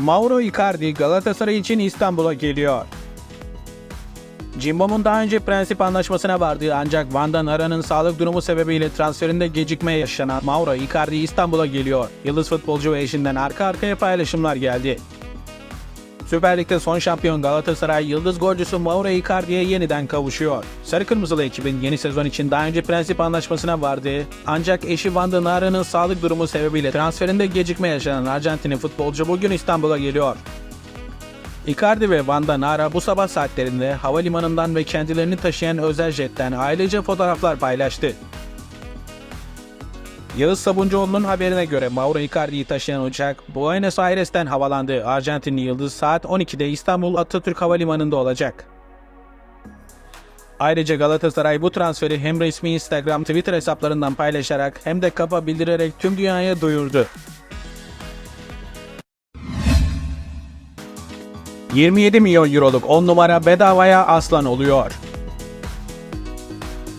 Mauro Icardi Galatasaray için İstanbul'a geliyor. Cimbom'un daha önce prensip anlaşmasına vardığı ancak Van'dan Ara'nın sağlık durumu sebebiyle transferinde gecikme yaşanan Mauro Icardi İstanbul'a geliyor. Yıldız futbolcu ve eşinden arka arkaya paylaşımlar geldi. Süper Lig'de son şampiyon Galatasaray yıldız golcüsü Mauro Icardi'ye yeniden kavuşuyor. Sarı Kırmızılı ekibin yeni sezon için daha önce prensip anlaşmasına vardı. Ancak eşi Vanda Nara'nın sağlık durumu sebebiyle transferinde gecikme yaşanan Arjantinli futbolcu bugün İstanbul'a geliyor. Icardi ve Vanda Nara bu sabah saatlerinde havalimanından ve kendilerini taşıyan özel jetten ailece fotoğraflar paylaştı. Yağız Sabuncuoğlu'nun haberine göre Mauro Icardi'yi taşıyan uçak Buenos Aires'ten havalandı. Arjantinli Yıldız saat 12'de İstanbul Atatürk Havalimanı'nda olacak. Ayrıca Galatasaray bu transferi hem resmi Instagram, Twitter hesaplarından paylaşarak hem de kapa bildirerek tüm dünyaya duyurdu. 27 milyon euroluk 10 numara bedavaya aslan oluyor.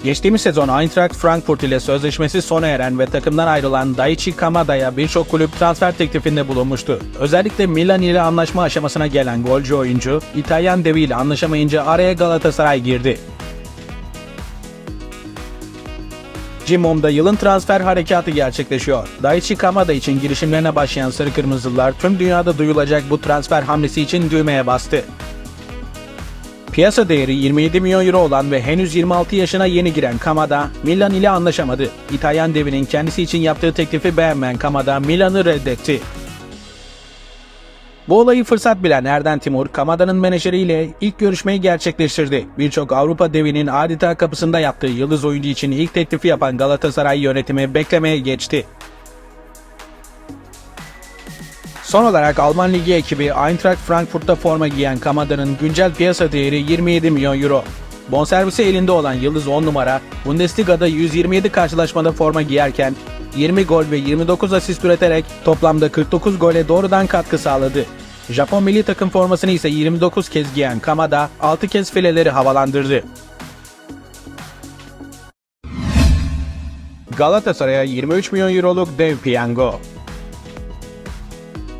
Geçtiğimiz sezon Eintracht Frankfurt ile sözleşmesi sona eren ve takımdan ayrılan Daichi Kamada'ya birçok kulüp transfer teklifinde bulunmuştu. Özellikle Milan ile anlaşma aşamasına gelen golcü oyuncu, İtalyan devi ile anlaşamayınca araya Galatasaray girdi. Cimbom'da yılın transfer harekatı gerçekleşiyor. Daichi Kamada için girişimlerine başlayan Sarı Kırmızılar tüm dünyada duyulacak bu transfer hamlesi için düğmeye bastı. Piyasa değeri 27 milyon euro olan ve henüz 26 yaşına yeni giren Kamada, Milan ile anlaşamadı. İtalyan devinin kendisi için yaptığı teklifi beğenmeyen Kamada, Milan'ı reddetti. Bu olayı fırsat bilen Erden Timur, Kamada'nın menajeriyle ilk görüşmeyi gerçekleştirdi. Birçok Avrupa devinin adeta kapısında yaptığı yıldız oyuncu için ilk teklifi yapan Galatasaray yönetimi beklemeye geçti. Son olarak Alman Ligi ekibi Eintracht Frankfurt'ta forma giyen Kamada'nın güncel piyasa değeri 27 milyon euro. Bonservisi elinde olan Yıldız 10 numara, Bundesliga'da 127 karşılaşmada forma giyerken 20 gol ve 29 asist üreterek toplamda 49 gole doğrudan katkı sağladı. Japon milli takım formasını ise 29 kez giyen Kamada 6 kez fileleri havalandırdı. Galatasaray'a 23 milyon euroluk dev piyango.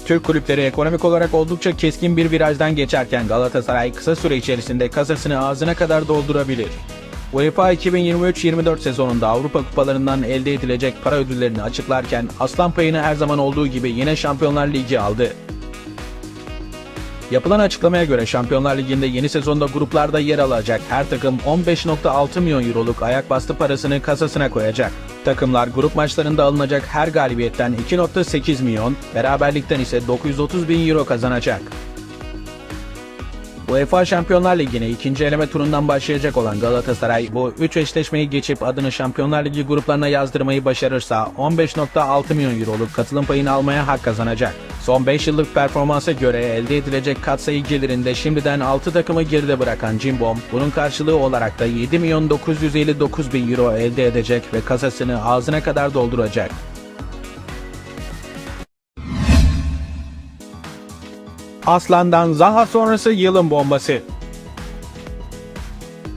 Türk kulüpleri ekonomik olarak oldukça keskin bir virajdan geçerken Galatasaray kısa süre içerisinde kasasını ağzına kadar doldurabilir. UEFA 2023-24 sezonunda Avrupa kupalarından elde edilecek para ödüllerini açıklarken aslan payını her zaman olduğu gibi yine Şampiyonlar Ligi aldı. Yapılan açıklamaya göre Şampiyonlar Ligi'nde yeni sezonda gruplarda yer alacak her takım 15.6 milyon euroluk ayak bastı parasını kasasına koyacak. Takımlar grup maçlarında alınacak her galibiyetten 2.8 milyon, beraberlikten ise 930 bin euro kazanacak. UEFA Şampiyonlar Ligi'ne ikinci eleme turundan başlayacak olan Galatasaray bu 3 eşleşmeyi geçip adını Şampiyonlar Ligi gruplarına yazdırmayı başarırsa 15.6 milyon euroluk katılım payını almaya hak kazanacak. Son 5 yıllık performansa göre elde edilecek katsayı gelirinde şimdiden 6 takımı geride bırakan Cimbom, bunun karşılığı olarak da 7 milyon 959 bin euro elde edecek ve kasasını ağzına kadar dolduracak. Aslan'dan Zaha sonrası yılın bombası.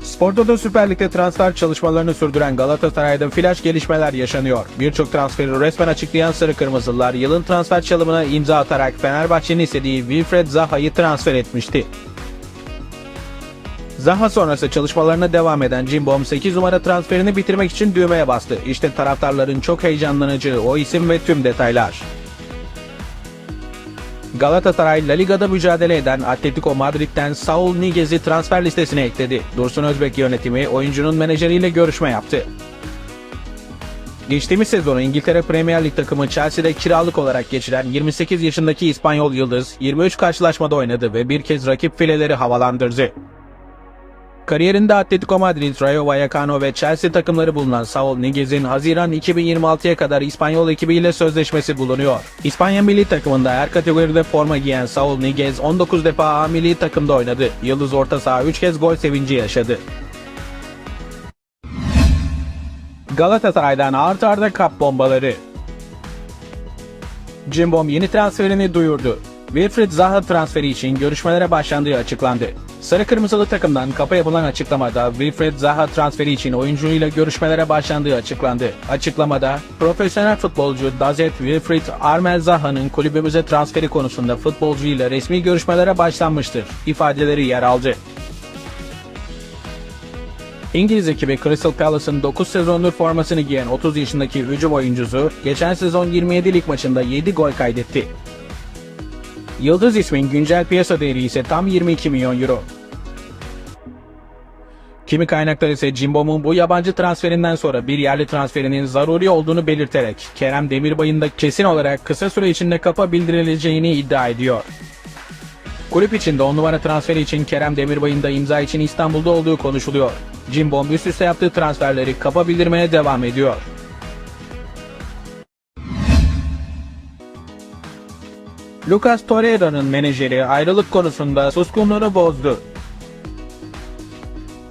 Sportoto Süper Lig'de transfer çalışmalarını sürdüren Galatasaray'da flash gelişmeler yaşanıyor. Birçok transferi resmen açıklayan Sarı Kırmızılar yılın transfer çalımına imza atarak Fenerbahçe'nin istediği Wilfred Zaha'yı transfer etmişti. Zaha sonrası çalışmalarına devam eden Cimbom 8 numara transferini bitirmek için düğmeye bastı. İşte taraftarların çok heyecanlanacağı o isim ve tüm detaylar. Galatasaray La Liga'da mücadele eden Atletico Madrid'den Saul Niguez'i transfer listesine ekledi. Dursun Özbek yönetimi oyuncunun menajeriyle görüşme yaptı. Geçtiğimiz sezonu İngiltere Premier Lig takımı Chelsea'de kiralık olarak geçiren 28 yaşındaki İspanyol Yıldız 23 karşılaşmada oynadı ve bir kez rakip fileleri havalandırdı. Kariyerinde Atletico Madrid, Rayo Vallecano ve Chelsea takımları bulunan Saul Niguez'in Haziran 2026'ya kadar İspanyol ekibiyle sözleşmesi bulunuyor. İspanya milli takımında her kategoride forma giyen Saul Niguez 19 defa A milli takımda oynadı. Yıldız orta saha 3 kez gol sevinci yaşadı. Galatasaray'dan art arda kap bombaları. Cimbom yeni transferini duyurdu. Wilfried Zaha transferi için görüşmelere başlandığı açıklandı. Sarı Kırmızılı takımdan kapa yapılan açıklamada Wilfried Zaha transferi için oyuncuyla görüşmelere başlandığı açıklandı. Açıklamada profesyonel futbolcu Dazet Wilfried Armel Zaha'nın kulübümüze transferi konusunda futbolcuyla resmi görüşmelere başlanmıştır ifadeleri yer aldı. İngiliz ekibi Crystal Palace'ın 9 sezondur formasını giyen 30 yaşındaki hücum oyuncusu geçen sezon 27 lig maçında 7 gol kaydetti. Yıldız ismin güncel piyasa değeri ise tam 22 milyon euro. Kimi kaynaklar ise Cimbom'un bu yabancı transferinden sonra bir yerli transferinin zaruri olduğunu belirterek Kerem Demirbay'ın da kesin olarak kısa süre içinde kapa bildirileceğini iddia ediyor. Kulüp içinde 10 numara transferi için Kerem Demirbay'ın da imza için İstanbul'da olduğu konuşuluyor. Cimbom üst üste yaptığı transferleri kapa bildirmeye devam ediyor. Lucas Torreira'nın menajeri ayrılık konusunda suskunluğunu bozdu.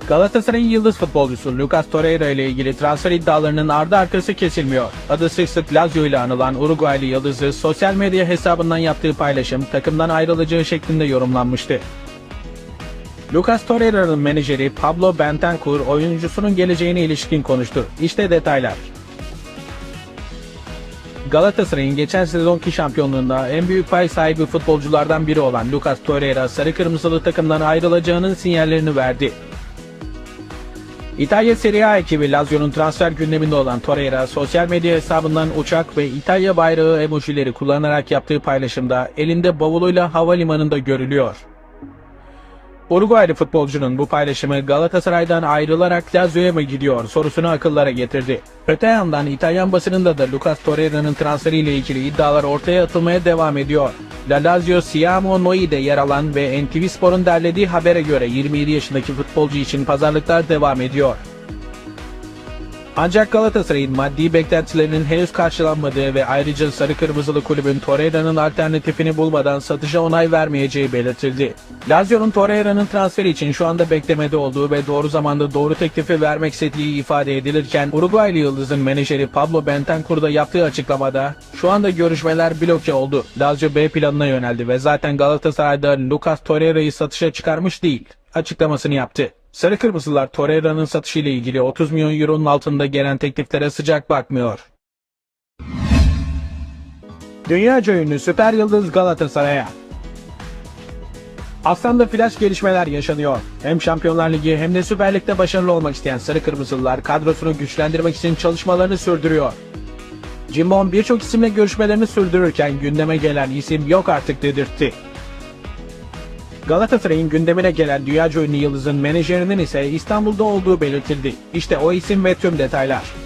Galatasaray'ın yıldız futbolcusu Lucas Torreira ile ilgili transfer iddialarının ardı arkası kesilmiyor. Adı sık sık Lazio ile anılan Uruguaylı yıldızı sosyal medya hesabından yaptığı paylaşım takımdan ayrılacağı şeklinde yorumlanmıştı. Lucas Torreira'nın menajeri Pablo Bentancur oyuncusunun geleceğine ilişkin konuştu. İşte detaylar. Galatasaray'ın geçen sezonki şampiyonluğunda en büyük pay sahibi futbolculardan biri olan Lucas Torreira sarı kırmızılı takımdan ayrılacağının sinyallerini verdi. İtalya Serie A ekibi Lazio'nun transfer gündeminde olan Torreira sosyal medya hesabından uçak ve İtalya bayrağı emojileri kullanarak yaptığı paylaşımda elinde bavuluyla havalimanında görülüyor. Uruguaylı futbolcunun bu paylaşımı Galatasaray'dan ayrılarak Lazio'ya mı gidiyor sorusunu akıllara getirdi. Öte yandan İtalyan basınında da Lucas Torreira'nın transferiyle ilgili iddialar ortaya atılmaya devam ediyor. La Lazio Siamo Noi'de yer alan ve NTV Spor'un derlediği habere göre 27 yaşındaki futbolcu için pazarlıklar devam ediyor. Ancak Galatasaray'ın maddi beklentilerinin henüz karşılanmadığı ve ayrıca Sarı Kırmızılı kulübün Torreira'nın alternatifini bulmadan satışa onay vermeyeceği belirtildi. Lazio'nun Torreira'nın transferi için şu anda beklemede olduğu ve doğru zamanda doğru teklifi vermek istediği ifade edilirken Uruguaylı Yıldız'ın menajeri Pablo Bentancur da yaptığı açıklamada şu anda görüşmeler bloke oldu. Lazio B planına yöneldi ve zaten Galatasaray'da Lucas Torreira'yı satışa çıkarmış değil açıklamasını yaptı. Sarı Kırmızılar Torreira'nın satışı ile ilgili 30 milyon euronun altında gelen tekliflere sıcak bakmıyor. Dünyaca ünlü süper yıldız Galatasaray'a. Aslan'da flash gelişmeler yaşanıyor. Hem Şampiyonlar Ligi hem de Süper Lig'de başarılı olmak isteyen Sarı Kırmızılılar kadrosunu güçlendirmek için çalışmalarını sürdürüyor. Cimbom birçok isimle görüşmelerini sürdürürken gündeme gelen isim yok artık dedirtti. Galatasaray'ın gündemine gelen dünyaca ünlü yıldızın menajerinin ise İstanbul'da olduğu belirtildi. İşte o isim ve tüm detaylar.